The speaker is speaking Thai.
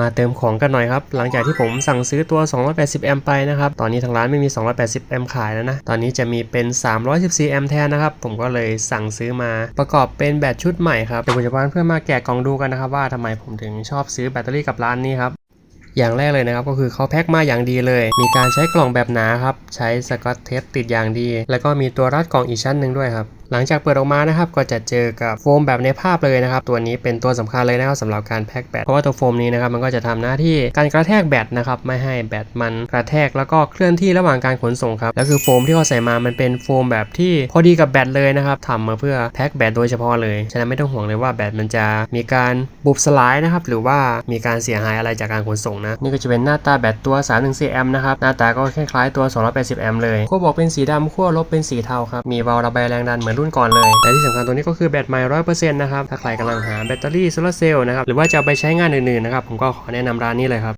มาเติมของกันหน่อยครับ หลังจากที่ผมสั่งซื้อตัว 280 แอมป์ไปนะครับ ตอนนี้ทางร้านไม่มี 280 แอมป์ขายแล้วนะ ตอนนี้จะมีเป็น 314 แอมป์แทนนะครับ ผมก็เลยสั่งซื้อมา ประกอบเป็นแบตชุดใหม่ครับ เดี๋ยวผมจะพาเพื่อนมาแกะกล่องดูกันนะครับ ว่าทำไมผมถึงชอบซื้อแบตเตอรี่กับร้านนี้ครับ อย่างแรกเลยนะครับ ก็คือเขาแพ็คมาอย่างดีเลย มีการใช้กล่องแบบหนาครับ ใช้สกอตเทปติดอย่างดี แล้วก็มีตัวรัดกล่องอีกชั้นหนึ่งด้วยครับ หลังจากเปิดออกมานะครับก็จะเจอกับโฟมแบบในภาพเลยนะครับตัวนี้เป็นตัวสำคัญเลยนะครับสำหรับการแพ็คแบตเพราะว่าตัวโฟมนี้นะครับมันก็จะทำหน้าที่การกระแทกแบตนะครับไม่ให้แบตมันกระแทกแล้วก็เคลื่อนที่ระหว่างการขนส่งครับแล้วคือโฟมที่เขาใส่มามันเป็นโฟมแบบที่พอดีกับแบตเลยนะครับทำมาเพื่อแพ็คแบตโดยเฉพาะเลยฉะนั้นไม่ต้องห่วงเลยว่าแบตมันจะมีการบุบสลายนะครับหรือว่ามีการเสียหายอะไรจากการขนส่งนะนี่ก็จะเป็นหน้าตาแบตตัว 314แอมป์นะครับหน้าตาก็คล้ายๆตัว 280 แอมป์เลยขั้วบวกเป็นสีดำขั้วลบเป็นสีเทาครับมีวาล์วระบายแรงดันเหมือนรุ่นก่อนเลย และที่สำคัญตัวนี้ก็คือแบตใหม่100%นะครับ ถ้าใครกำลังหาแบตเตอรี่โซลาร์เซลล์นะครับ หรือว่าจะเอาไปใช้งานอื่นๆนะครับ ผมก็ขอแนะนำร้านนี้เลยครับ